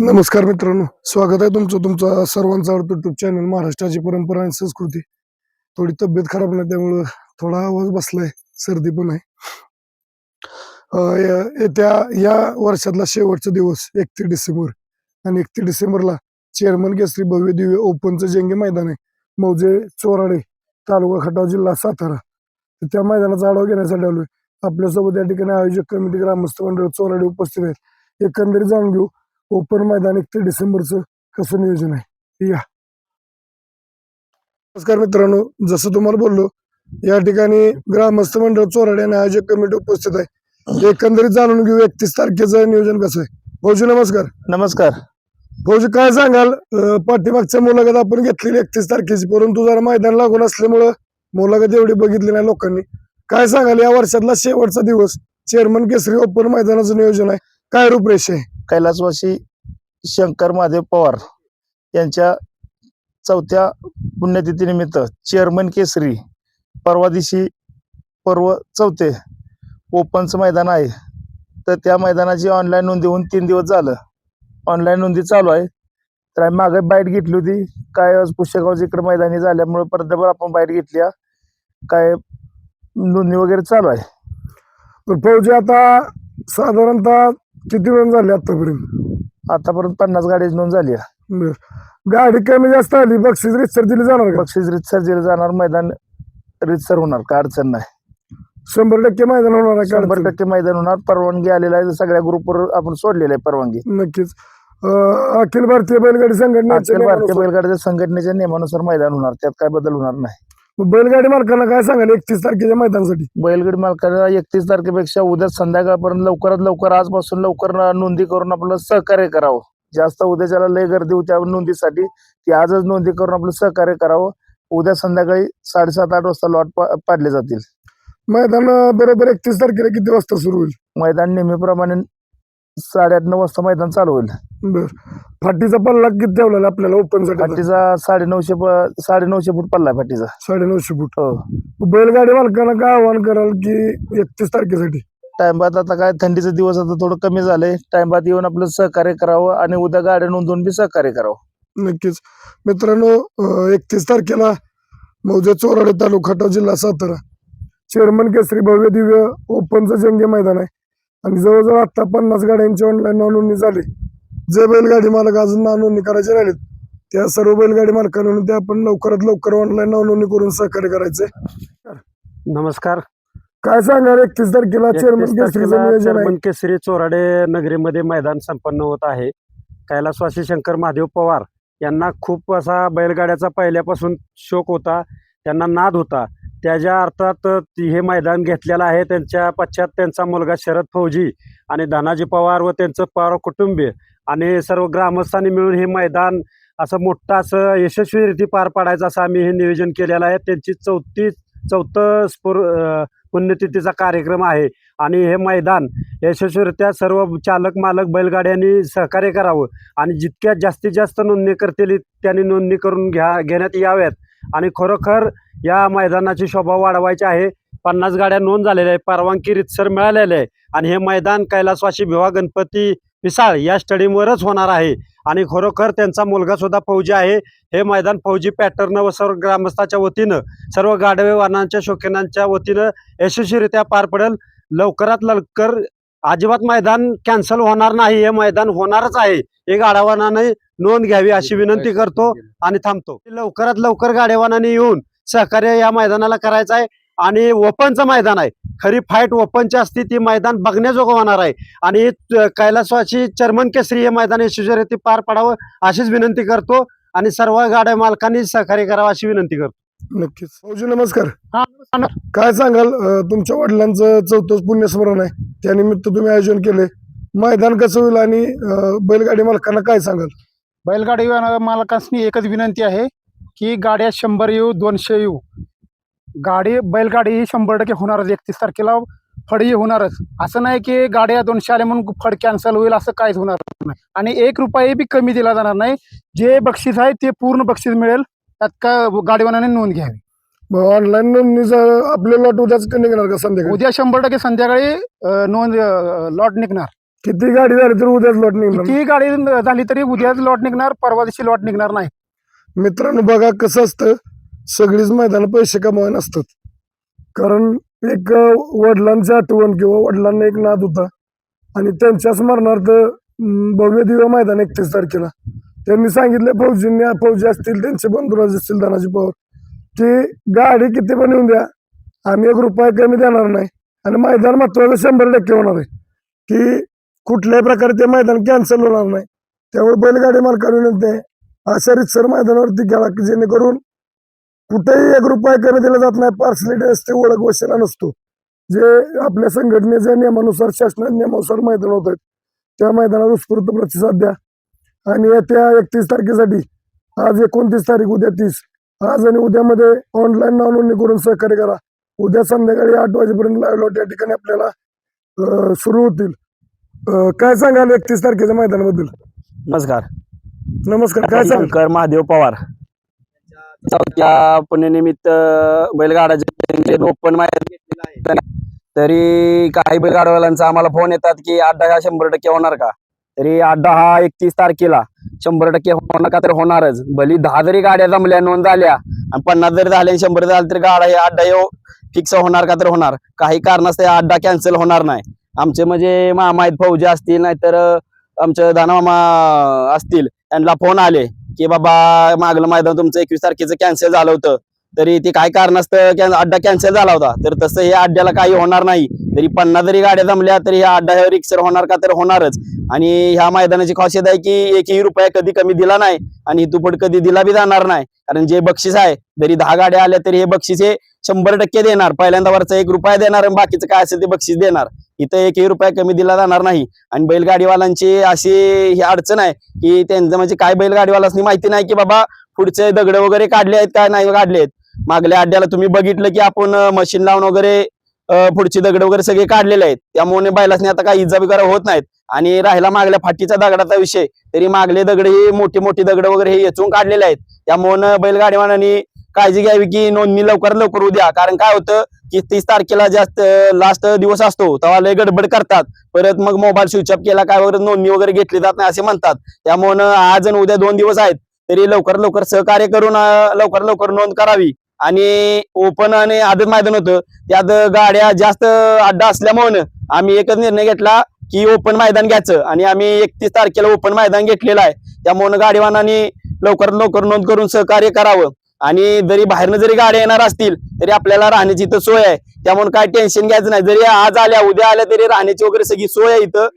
नमस्कार मित्रांनो स्वागत आहे तुमचं तुमचा सर्वांचा आवडतो युट्यूब चॅनल महाराष्ट्राची परंपरा आणि संस्कृती. थोडी तब्येत खराब नाही त्यामुळं थोडा आवाज बसलाय सर्दी पण आहे. येत्या या वर्षातला शेवटचा दिवस एकतीस डिसेंबर. आणि एकतीस डिसेंबरला चेअरमन केसरी भव्य दिव्य ओपनचं जेंगे मैदान आहे. मौजे चोराडे तालुका खटाव जिल्हा सातारा. त्या मैदानाचा आढावा घेण्यासाठी आलोय. आपल्यासोबत या ठिकाणी आयोजक कमिटी ग्रामस्थ मंडळ चोराडे उपस्थित आहेत. एकंदरीत जाणून घेऊ ओपन मैदान एकतीस डिसेंबरचं कसं नियोजन आहे? या. नमस्कार मित्रांनो जसं तुम्हाला बोललो या ठिकाणी ग्रामस्थ मंडळ चोराडे आणि आयोजक कमिटी उपस्थित आहे. एकंदरीत जाणून घेऊ एकतीस तारखेचं नियोजन कसं आहे. फौजी नमस्कार. नमस्कार. फौजी काय सांगाल? पाठीमागच्या मुलाखत आपण घेतलेली एकतीस तारखेची परंतु जरा मैदान लागून असल्यामुळं मुलाखत एवढी बघितली नाही लोकांनी. काय सांगाल? या वर्षातला शेवटचा दिवस चेअरमन केसरी ओपन मैदानाचं नियोजन आहे. काय रूपरेषे आहे कैलासवासी शंकर महादेव पवार यांच्या चौथ्या पुण्यतिथीनिमित्त चेअरमन केसरी परवा दिवशी पर्व चौथे ओपनचं मैदान आहे. तर त्या मैदानाची ऑनलाईन नोंदी होऊन तीन दिवस झालं. ऑनलाईन नोंदी चालू आहे. तर आम्ही मागे बाईट घेतली होती. काय आज पुष्यगाव इकडे मैदानी झाल्यामुळे परत डबल आपण बाईट घेतली काय नोंदणी वगैरे चालू आहे. तर फौजी आता साधारणतः किती रन झाले आतापर्यंत? आतापर्यंत पन्नास गाडीची नोंद झाली आहे. बर. गाडी कमी जास्त आली बक्षीस रितसर दिली जाणार का? बक्षीस रितसर दिलं जाणार मैदान रितसर होणार काय अडचण नाही. शंभर टक्के मैदान होणार आहे का शंभर? टक्के मैदान होणार परवानगी आलेला आहे सगळ्या ग्रुपवर आपण सोडलेलं आहे परवानगी. नक्कीच. अं, अखिल भारतीय बैलगाडी संघटनेच्या अखिल भारतीय बैलगाड्याच्या संघटनेच्या नियमानुसार मैदान होणार त्यात काय बदल होणार नाही. बैलगाडी मालकांना काय सांगाल एकतीस तारखेच्या मैदानासाठी? बैलगाडी मालकाला एकतीस तारखेपेक्षा उद्या संध्याकाळपर्यंत लवकरात लवकर आजपासून लवकर नोंदी करून आपलं सहकार्य करावं. जास्त उद्याच्याला लय गर्दी होती त्या नोंदीसाठी ती आजच नोंदी करून आपलं सहकार्य करावं. उद्या संध्याकाळी साडेसात आठ वाजता लॉट पाडले जातील. मैदान बरोबर एकतीस तारखेला किती वाजता सुरू होईल? मैदान नेहमीप्रमाणे साडेआठ नऊ वाजता मैदान चालू होईल. बर. फाटीचा पल्ला किती ठेवलेला आपल्याला ओपनसाठी? फाटीचा साडेनऊशे प- साडेनऊशे फूट पल्ला आहे फाटीचा. साडेनऊशे फूट. हो. बैलगाडी मालकांना काय आव्हान कराल की एकतीस तारखेसाठी? टाइमबाद आता काय थंडीचे दिवस आता थोडं कमी झालंय टाइमबाद येऊन आपलं सहकार्य करावं आणि उद्या गाड्या नोंदवून बी सहकार्य करावं. नक्कीच. मित्रांनो एकतीस तारखेला मौजे चोराडे तालुका खटाव जिल्हा सातारा. चेअरमन केसरी भव्य दिव्य ओपनचं जंगी मैदान आहे. आणि जवळजवळ आता पन्नास गाड्यांची ऑनलाईन नोंदणी झाली. जे बैलगाडी मालक अजून नोंदणी करायचे राहिलेत त्या सर्व बैलगाडी मालकांना ते आपण लवकरात लवकर ऑनलाईन नोंदणी करून सहकार्य करायचे. नमस्कार. काय सांगणार एकतीस तारखेला 31 चेअरमन केसरी चोराडे नगरीमध्ये मैदान संपन्न होत आहे. कैलासवासी शंकर महादेव पवार यांना खूप असा बैलगाड्याचा पहिल्यापासून शोक होता त्यांना नाद होता. त्याच्या अर्थात ती- हे मैदान घेतलेलं आहे. त्यांच्या पश्चात त्यांचा मुलगा शरद फौजी आणि धनाजी पवार व त्यांचं पवार कुटुंबीय आणि सर्व ग्रामस्थांनी मिळून हे मैदान असं मोठं असं यशस्वीरित्या पार पाडायचं असं आम्ही हे नियोजन केलेलं आहे. त्यांची चौथी चौथं स्फुर पुण्यतिथीचा कार्यक्रम आहे आणि हे मैदान यशस्वीरित्या सर्व चालक मालक बैलगाड्यांनी सहकार्य करावं आणि जितक्या जास्तीत जास्त नोंदणी करतील त्यांनी नोंदणी करून घ्या घेण्यात याव्यात आणि खरोखर या मैदानाची शोभा वाढवायची आहे. पन्नास गाड्या नोंद झालेल्या आहे परवानगी रितसर मिळालेल्या आहे. आणि हे मैदान कैलासवासी भिवा गणपती पिसाळ या स्टेडियमवरच होणार आहे. आणि खरोखर त्यांचा मुलगा सुद्धा फौजी आहे. हे मैदान फौजी पॅटर्न व सर्व ग्रामस्थाच्या वतीनं सर्व गाडवे वाहनांच्या शौकीनांच्या वतीनं यशस्वीरित्या पार पडेल. लवकरात लवकर अजिबात मैदान कॅन्सल होणार नाही. हे मैदान होणारच आहे. हे गाड्यावानाने नोंद घ्यावी अशी विनंती करतो आणि थांबतो. लवकरात लवकर गाड्यावानाने येऊन सहकार्य या मैदानाला करायचं आहे. आणि ओपनचं मैदान आहे. खरी फाईट ओपनची असती ती मैदान बघण्याजोगं होणार आहे. आणि कैलासवासी चर्मन केसरी हे मैदान यशस्वीरित्या पार पडावं अशीच विनंती करतो. आणि सर्व गाड्या मालकांनी सहकार्य करावं अशी विनंती करतो. नक्कीच. फौजी नमस्कार. हा, काय सांगाल तुमच्या वडिलांचं चौथंच पुण्यस्मरण आहे. त्यानिमित्त तुम्ही आयोजन केले मैदान कसं होईल आणि बैलगाडी मालकांना काय सांगाल? बैलगाडी मालकांनी एकच विनंती आहे. की गाड्या शंभर येऊ दोनशे येऊ. गाडी बैलगाडी ही शंभर टक्के होणारच. एकतीस तारखेला फडी होणारच. असं नाही की गाड्या दोनशे आल्या म्हणून फड कॅन्सल होईल असं काहीच होणार नाही. आणि एक रुपये बी कमी दिला जाणार नाही. जे बक्षीस आहे ते पूर्ण बक्षीस मिळेल. त्यात का गाडीवानाने नोंद घ्यावी. ऑनलाईन नोंदणीचं आपले लॉट उद्याच निघणार का संध्याकाळी? उद्या शंभर टक्के संध्याकाळी अं, नोंद लॉट निघणार. किती गाडी झाली तर उद्याच लॉट निघणार? ती गाडी झाली तरी उद्याच लॉट निघणार. परवा दिवशी लॉट निघणार नाही. मित्रांनो बघा कसं असतं. सगळीच मैदान पैसे कमावे नसतात. कारण एक वडिलांची आठवण किंवा वडिलांना एक नाद होता. आणि त्यांच्या स्मरणार्थ भव्य दिव्य मैदान एकतीस तारखेला. त्यांनी सांगितलं फौजींनी फौजी असतील त्यांचे बंधुराज असतील धनाजी पवार की गाडी किती पण येऊन द्या. आम्ही एक रुपया कमी देणार नाही. आणि मैदान महत्वाचं शंभर टक्के होणार आहे. की कुठल्याही प्रकारे ते मैदान कॅन्सल होणार नाही. त्यामुळे बैलगाडी मालकांनी विनंती आहे अशा रितसर मैदानावरती खेळा की जेणेकरून कुठेही एक रुपया कमी दिला जात नाही. पार्सलिटी ओळख वशिला नसतो. जे आपल्या संघटनेच्या नियमानुसार शासनाच्या नियमानुसार मैदान होत आहेत त्या मैदानावर उत्स्फूर्त प्रतिसाद द्या. आणि येत्या एकतीस तारखेसाठी आज एकोणतीस तारीख उद्या तीस. आज आणि उद्यामध्ये ऑनलाईन नाव नोंदणी करून सहकार्य करा. उद्या संध्याकाळी आठ वाजेपर्यंत लाईव्ह लॉट या ठिकाणी आपल्याला सुरू होतील. काय सांगाल एकतीस तारखेच्या मैदानाबद्दल? नमस्कार. नमस्कार काय सांगाल शंकर महादेव पवार. चौथ्या पुण्यनिमित्त बैलगाडाचे ओपन मैदान घेतलेलं आहे. तरी काही बैलगाडवाल्यांचा आम्हाला फोन येतात की अड्डा हा शंभर टक्के होणार का? तरी अड्डा हा एकतीस तारखेला शंभर टक्के होणार का तर होणारच. भली दहा जरी गाड्या जमल्या नोंद झाल्या आणि पन्नास जरी झाल्या आणि शंभर झाले तरी गाडा हे अड्डा हे फिक्स होणार का तर होणार. काही कारणास्तव हा अड्डा कॅन्सल होणार नाही. आमचे म्हणजे मामा आहेत फौजी असतील नाहीतर अं, आमचे दानामामा असतील. त्यांना फोन आले की बाबा मागलं मैदान तुमचं एकवीस तारखेचं कॅन्सल झालं होतं. तरी ते काय कारण असतं? कॅन- अड्डा कॅन्सल झाला होता. तर तसं हे अड्ड्याला काही होणार नाही. तरी पन्नास जरी गाड्या जमल्या तरी ह्या अड्डा रिक्सर होणार का? तर होणारच. आणि ह्या मैदानाची खासियत आहे की एकही रुपया कधी कमी दिला नाही आणि इथून कधी दिला बी जाणार नाही. कारण जे बक्षीस आहे जरी दहा गाड्या आल्या तरी हे बक्षीस हे शंभर टक्के देणार. पहिल्यांदा वरचा एक रुपया देणार आणि बाकीचं काय असेल ते बक्षीस देणार. इथं एकही रुपया कमी दिला जाणार नाही. आणि बैलगाडीवाल्यांची अशी ही अडचण आहे की त्यांचं म्हणजे काय बैलगाडीवालांनी माहिती नाही की बाबा पुढचे दगड वगैरे काढले आहेत काय नाही काढले आहेत? मागल्या अड्ड्याला तुम्ही बघितलं की आपण मशीन लावून वगैरे पुढचे पुढची दगड वगैरे सगळे काढलेले आहेत. त्यामुळे बैलासनी आता काही इजा वगैरे होत नाहीत. आणि राहिला मागल्या फाटीचा दगडाचा विषय तरी मागले दगड हे मोठी मोठी दगड वगैरे हे येचून काढलेले आहेत. त्यामुळे बैलगाडीवाल्यांनी काळजी घ्यावी की नोंदणी लवकर लवकर उद्या. कारण काय होतं की तीस तारखेला जास्त लास्ट दिवस असतो तेव्हा लय गडबड करतात. परत मग मोबाईल स्विच ऑफ केला काय वगैरे नोंदणी वगैरे घेतली जात नाही असे म्हणतात. त्यामुळं आज आणि उद्या दोन दिवस आहेत. तरी लवकर लवकर सहकार्य करून लवकर लवकर नोंद करावी. आणि ओपन आणि आदत मैदान होतं. त्यात गाड्या जास्त अड्डा असल्यामुळे आम्ही एकच निर्णय घेतला की ओपन मैदान घ्यायचं. आणि आम्ही एकतीस तारखेला ओपन मैदान घेतलेलं आहे. त्यामुळे गाडीवानांनी लवकर लवकर नोंद करून सहकार्य करावं. आणि जरी बाहेरनं जरी गाड्या येणार असतील तरी आपल्याला राहण्याची इथं सोय आहे. त्यामुळे काय टेन्शन घ्यायचं नाही. जरी आज आल्या उद्या आल्या तरी राहण्याची वगैरे सगळी सोय आहे इथं.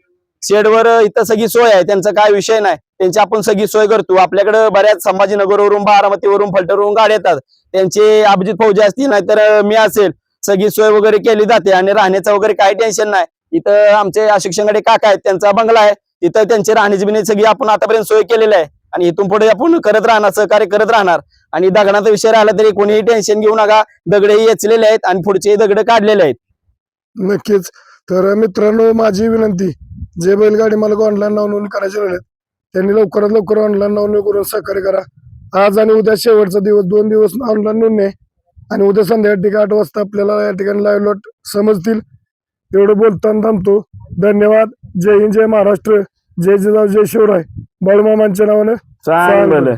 शेडवर इथं सगळी सोय आहे. त्यांचा काय विषय नाही. त्यांची आपण सगळी सोय करतो. आपल्याकडे बऱ्याच संभाजीनगरवरून बारामतीवरून फलटरवरून गाड्या येतात. त्यांचे अभिजित फौजी असतील नाहीतर मी असेल. सगळी सोय वगैरे केली जाते आणि राहण्याचं वगैरे काही टेन्शन नाही. इथं आमचे शिक्षणकडे काका आहेत त्यांचा बंगला आहे. तिथं त्यांची राहण्याची बिनी सगळी आपण आतापर्यंत सोय केलेली आहे. आणि इथून पुढे आपण करत राहणार सहकार्य करत राहणार. आणि दगडाचा विषय राहिला तरी कोणीही टेन्शन घेऊ नका. दगडही येचलेले आहेत आणि पुढचे दगड काढलेले आहेत. नक्कीच. तर मित्रांनो माझी विनंती जे बैलगाडी मालक ऑनलाईन नोंदणी करायचे राहिलेत त्यांनी लवकरात लवकर ऑनलाईन नोंदणी करून सहकार्य करा. आज आणि उद्या शेवटचा दिवस दोन दिवस ऑनलाईन नोंदणी. आणि उद्या संध्याकाळी आठ वाजता आपल्याला या ठिकाणी लाईव्ह लॉट समजतील. एवढं बोलताना थांबतो. धन्यवाद. जय हिंद जय महाराष्ट्र. जय जिजाऊ जय शिवराय. बाळूमामांच्या नावानं चांगलं.